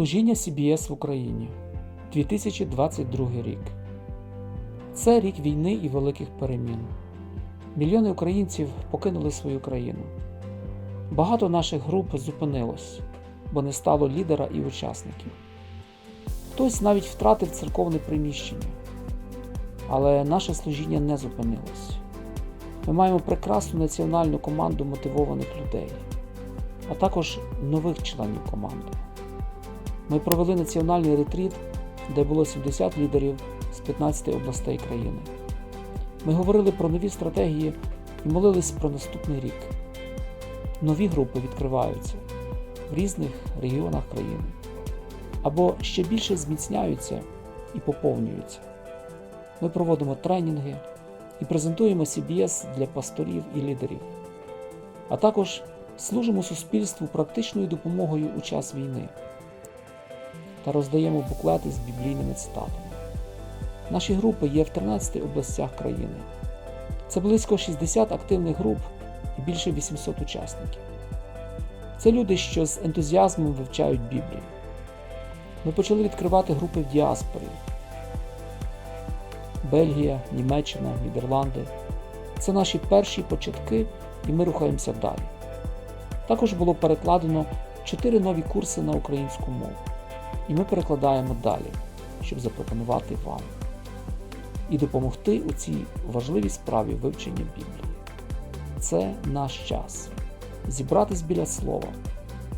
Служіння CBS в Україні 2022 рік. Це рік війни і великих перемін. Мільйони українців покинули свою країну. Багато наших груп зупинилось, бо не стало лідера і учасників. Хтось навіть втратив церковне приміщення. Але наше служіння не зупинилось. Ми маємо прекрасну національну команду мотивованих людей, а також нових членів команди. Ми провели національний ретріт, де було 70 лідерів з 15 областей країни. Ми говорили про нові стратегії і молились про наступний рік. Нові групи відкриваються в різних регіонах країни або ще більше зміцняються і поповнюються. Ми проводимо тренінги і презентуємо CBS для пасторів і лідерів, а також служимо суспільству практичною допомогою у час війни та роздаємо буклети з біблійними цитатами. Наші групи є в 13 областях країни. Це близько 60 активних груп і більше 800 учасників. Це люди, що з ентузіазмом вивчають Біблію. Ми почали відкривати групи в діаспорі. Бельгія, Німеччина, Нідерланди. Це наші перші початки, і ми рухаємося далі. Також було перекладено чотири нові курси на українську мову, і ми перекладаємо далі, щоб запропонувати вам і допомогти у цій важливій справі вивчення Біблії. Це наш час зібратись біля слова,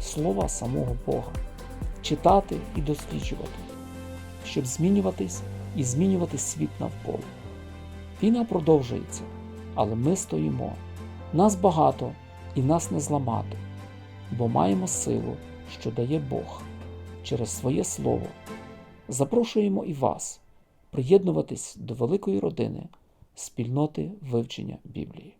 слова самого Бога, читати і досліджувати, щоб змінюватись і змінювати світ навколо. Війна продовжується, але ми стоїмо. Нас багато і нас не зламати, бо маємо силу, що дає Бог через своє Слово. Запрошуємо і вас приєднуватись до великої родини спільноти вивчення Біблії.